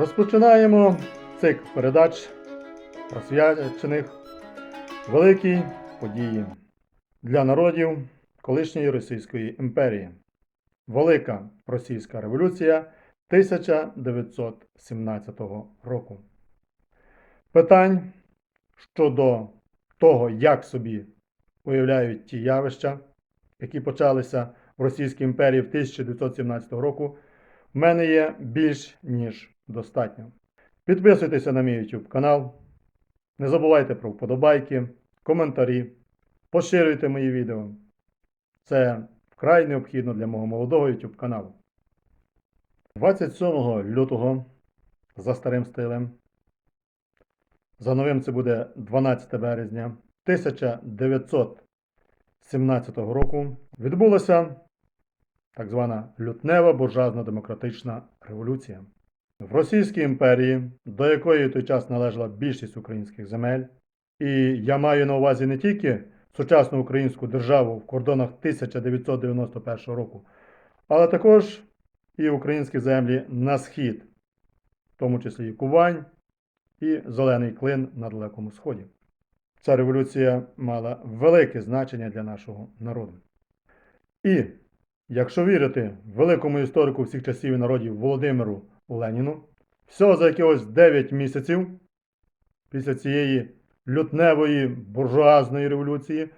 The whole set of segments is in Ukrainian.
Розпочинаємо цикл передач, присвячених великій події для народів колишньої Російської імперії. Велика Російська революція 1917 року. Питань щодо того, як собі уявляють ті явища, які почалися в Російській імперії в 1917 року, в мене є більш ніж достатньо. Підписуйтеся на мій YouTube канал. Не забувайте про вподобайки, коментарі, поширюйте мої відео. Це вкрай необхідно для мого молодого YouTube каналу. 27 лютого за старим стилем. За новим це буде 12 березня 1917 року відбулася так звана лютнева буржуазно-демократична революція. В Російській імперії, до якої в той час належала більшість українських земель, і я маю на увазі не тільки сучасну українську державу в кордонах 1991 року, але також і українські землі на схід, в тому числі і Кувань і Зелений Клин на Далекому Сході. Ця революція мала велике значення для нашого народу. І Якщо вірити великому історику всіх часів і народів Володимиру Леніну, всього за якихось 9 місяців після цієї лютневої буржуазної революції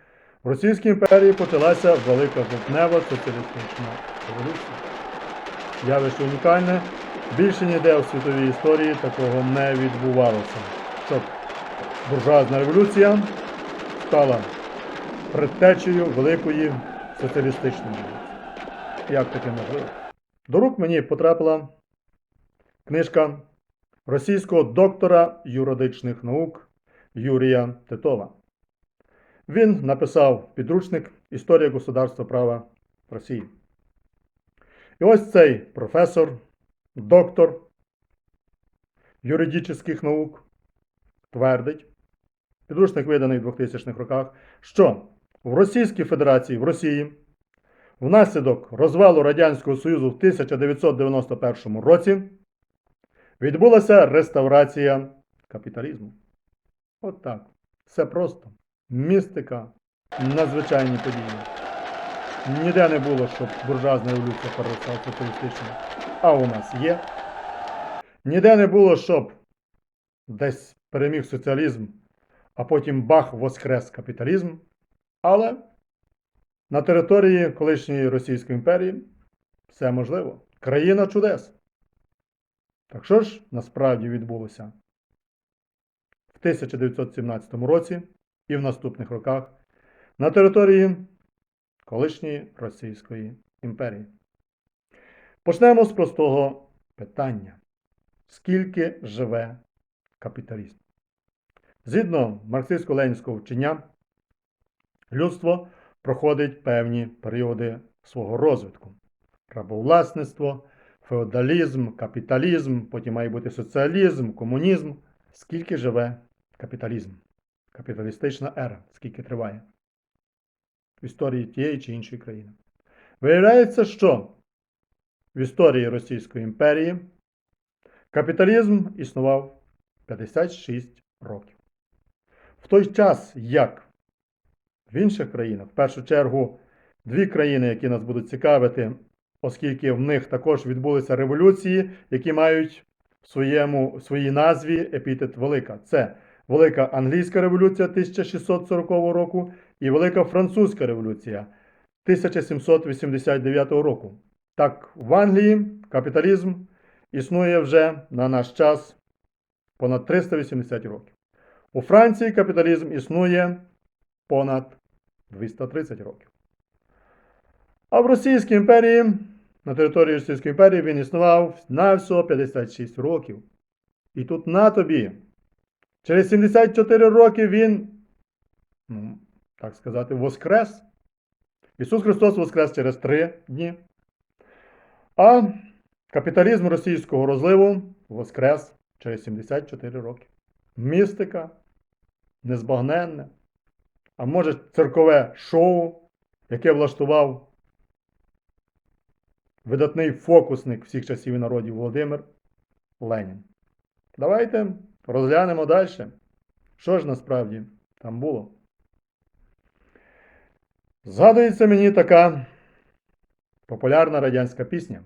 в Російській імперії почалася велика жовтнева соціалістична революція. Явище унікальне, більше ніде у світовій історії такого не відбувалося, щоб буржуазна революція стала предтечею великої соціалістичної як таке можливо. До рук мені потрапила книжка російського доктора юридичних наук Юрія Титова. Він написав підручник Історія государства права Росії. І ось цей професор, доктор юридичних наук твердить, підручник виданий в 2000-х роках, що в Російській Федерації в Росії Внаслідок розвалу Радянського Союзу в 1991 році відбулася реставрація капіталізму. От так. Все просто. Містика, надзвичайні події. Ніде не було, щоб буржуазна революція переросла в соціалістичну. А у нас є. Ніде не було, щоб десь переміг соціалізм, а потім бах воскрес капіталізм. Але на території колишньої Російської імперії все можливо. Країна чудес. Так що ж насправді відбулося в 1917 році і в наступних роках на території колишньої Російської імперії? Почнемо з простого питання: скільки живе капіталізм? Згідно марксистсько-ленінського вчення, людство проходить певні періоди свого розвитку. Рабовласництво, феодалізм, капіталізм, потім має бути соціалізм, комунізм. Скільки живе капіталізм? Капіталістична ера, скільки триває в історії тієї чи іншої країни. Виявляється, що в історії Російської імперії капіталізм існував 56 років. В той час, як в інших країнах, в першу чергу, дві країни, які нас будуть цікавити, оскільки в них також відбулися революції, які мають в своєму, в своїй назві епітет Велика. Це Велика Англійська революція 1640 року і Велика Французька революція 1789 року. Так, в Англії капіталізм існує вже на наш час понад 380 років. У Франції капіталізм існує понад 230 років. А в Російській імперії, на території Російської імперії він існував на всього 56 років. І тут на тобі. Через 74 роки він, ну, так сказати, воскрес. Ісус Христос воскрес через 3 дні. А капіталізм російського розливу воскрес через 74 роки. Містика незбагненне а може циркове шоу, яке влаштував видатний фокусник всіх часів і народів Володимир Ленін. Давайте розглянемо далі. Що ж насправді там було? Згадується мені така популярна радянська пісня.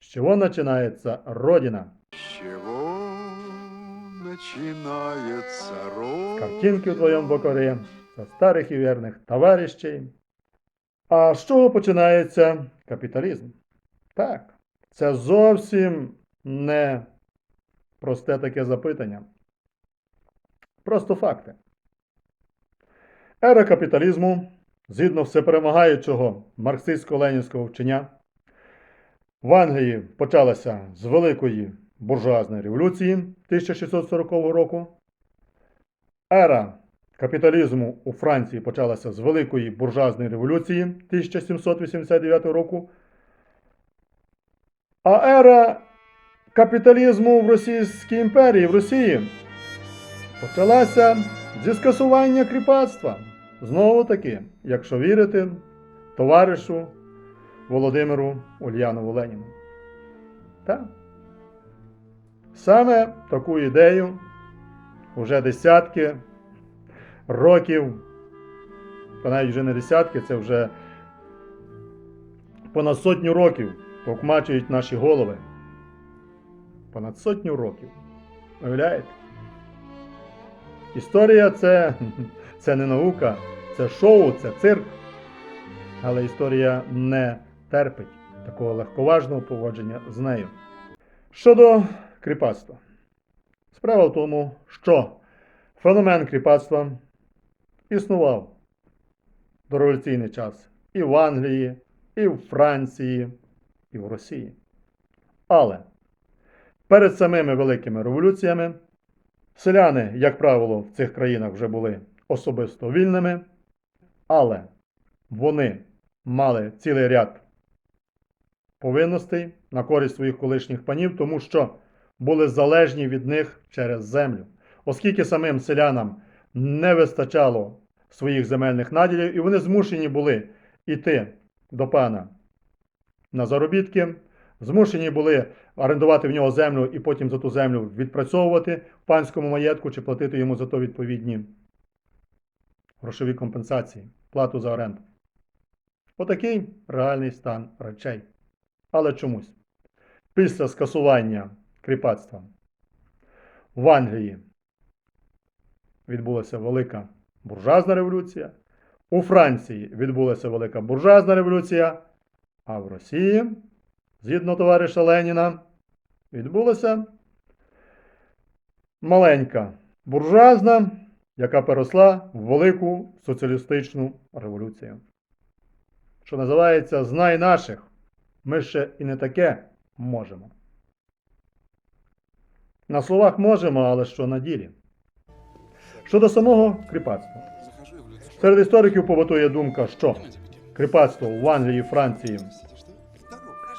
З чого починається Родина? С чего начинается родина? Картинки в твоєму бокорі, за старих і вірних товаришей. А з чого починається капіталізм? Так, це зовсім не просте таке запитання. Просто факти. Ера капіталізму, згідно всеперемагаючого марксистсько-ленінського вчення, в Англії почалася з Великої буржуазної революції 1640 року. Ера капіталізму у Франції почалася з Великої буржуазної революції 1789 року. А ера капіталізму в Російській імперії в Росії почалася зі скасування кріпацтва. Знову таки, якщо вірити товаришу Володимиру Ульянову Леніну. Так. Саме таку ідею вже десятки років, та навіть вже не десятки, це вже понад сотню років товкмачують наші голови. Понад сотню років. Уявляєте? Історія це, це не наука, це шоу, це цирк. Але історія не терпить такого легковажного поводження з нею. Щодо кріпацтва. Справа в тому, що феномен кріпацтва існував до революційний час і в Англії, і в Франції, і в Росії. Але перед самими великими революціями селяни, як правило, в цих країнах вже були особисто вільними, але вони мали цілий ряд повинностей на користь своїх колишніх панів, тому що були залежні від них через землю. Оскільки самим селянам не вистачало своїх земельних наділів, і вони змушені були йти до пана на заробітки, змушені були орендувати в нього землю і потім за ту землю відпрацьовувати в панському маєтку чи платити йому за то відповідні грошові компенсації, плату за оренду. Отакий реальний стан речей. Але чомусь після скасування кріпацтва в Англії відбулася велика буржуазна революція, у Франції відбулася велика буржуазна революція, а в Росії, згідно товариша Леніна, відбулася маленька буржуазна, яка переросла в велику соціалістичну революцію. Що називається Знай наших. Ми ще і не таке можемо. На словах можемо, але що на ділі. Щодо самого кріпацтва. Серед істориків побутує думка, що кріпацтво в Англії і Франції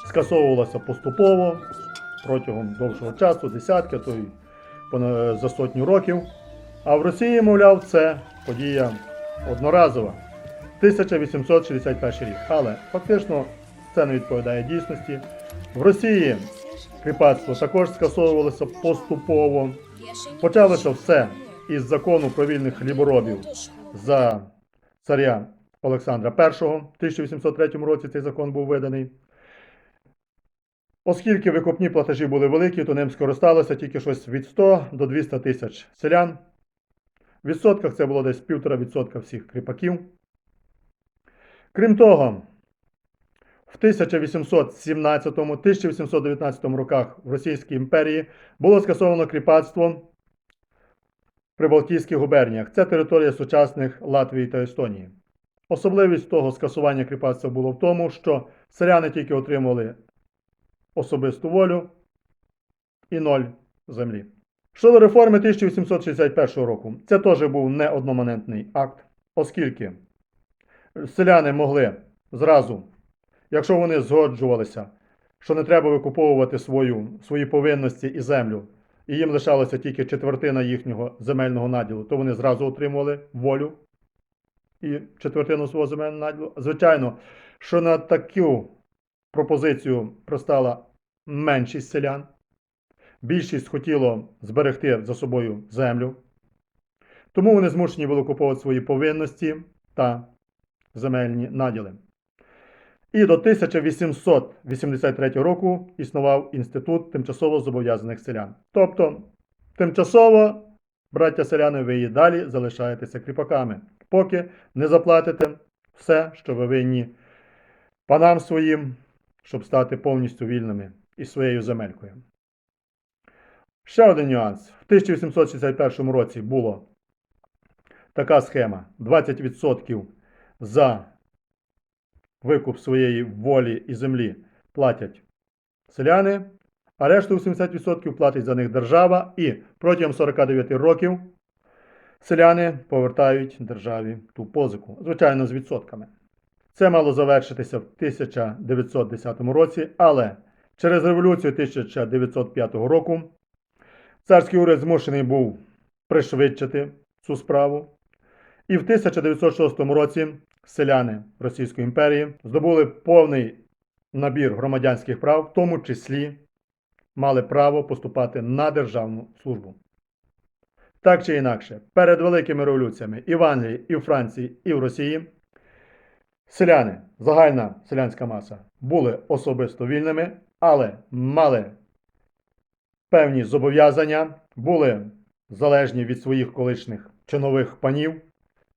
скасовувалося поступово протягом довшого часу, десятки, то й за сотню років. А в Росії, мовляв, це подія одноразова. 1861 рік. Але фактично це не відповідає дійсності. В Росії кріпацтво також скасовувалося поступово. Почалося все із закону про вільних хліборобів за царя Олександра І. В 1803 році цей закон був виданий. Оскільки викупні платежі були великі, то ним скористалося тільки щось від 100 до 200 тисяч селян. В відсотках це було десь 1,5% всіх кріпаків. Крім того, в 1817-1819 роках в Російській імперії було скасовано кріпацтво Прибалтійських губерніях. Це територія сучасних Латвії та Естонії. Особливість того скасування кріпацтва було в тому, що селяни тільки отримували особисту волю і ноль землі. Щодо реформи 1861 року, це теж був не одномоментний акт, оскільки селяни могли зразу, якщо вони згоджувалися, що не треба викуповувати свою, свої повинності і землю, і їм лишалася тільки четвертина їхнього земельного наділу, то вони зразу отримували волю і четвертину свого земельного наділу. Звичайно, що на таку пропозицію пристала меншість селян. більшість хотіло зберегти за собою землю. Тому вони змушені були куповувати свої повинності та земельні наділи. І до 1883 року існував інститут тимчасово зобов'язаних селян. Тобто, тимчасово, браття селяни, ви і далі залишаєтеся кріпаками, поки не заплатите все, що ви винні панам своїм, щоб стати повністю вільними із своєю земелькою. Ще один нюанс. В 1861 році була така схема: 20% за викуп своєї волі і землі платять селяни, а решту 80% платить за них держава, і протягом 49 років селяни повертають державі ту позику, звичайно, з відсотками. Це мало завершитися в 1910 році, але через революцію 1905 року царський уряд змушений був пришвидшити цю справу. І в 1906 році селяни Російської імперії здобули повний набір громадянських прав, в тому числі мали право поступати на державну службу. Так чи інакше, перед великими революціями і в Англії, і в Франції, і в Росії селяни, загальна селянська маса, були особисто вільними, але мали певні зобов'язання, були залежні від своїх колишніх чинових панів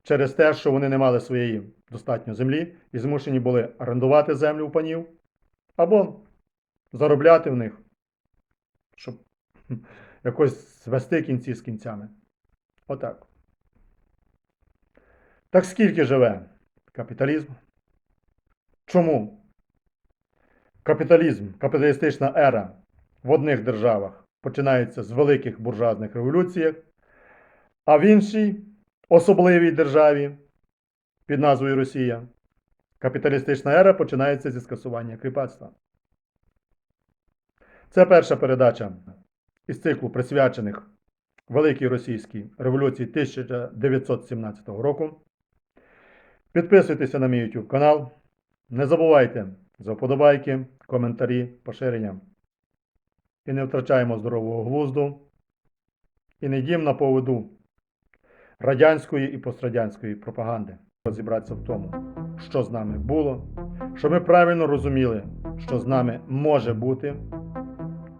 через те, що вони не мали своєї достатньо землі і змушені були орендувати землю у панів або заробляти в них, щоб якось звести кінці з кінцями. Отак. Так скільки живе капіталізм? Чому капіталізм, капіталістична ера в одних державах починається з великих буржуазних революцій, а в іншій особливій державі під назвою Росія капіталістична ера починається зі скасування кріпацтва. Це перша передача із циклу присвячених Великій Російській революції 1917 року. Підписуйтеся на мій YouTube канал. Не забувайте за вподобайки, коментарі, поширення. І не втрачаємо здорового глузду. І не йдім на поводу радянської і пострадянської пропаганди. Розібратися в тому, що з нами було, що ми правильно розуміли, що з нами може бути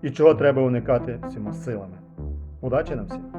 і чого треба уникати всіма силами. Удачі нам всім!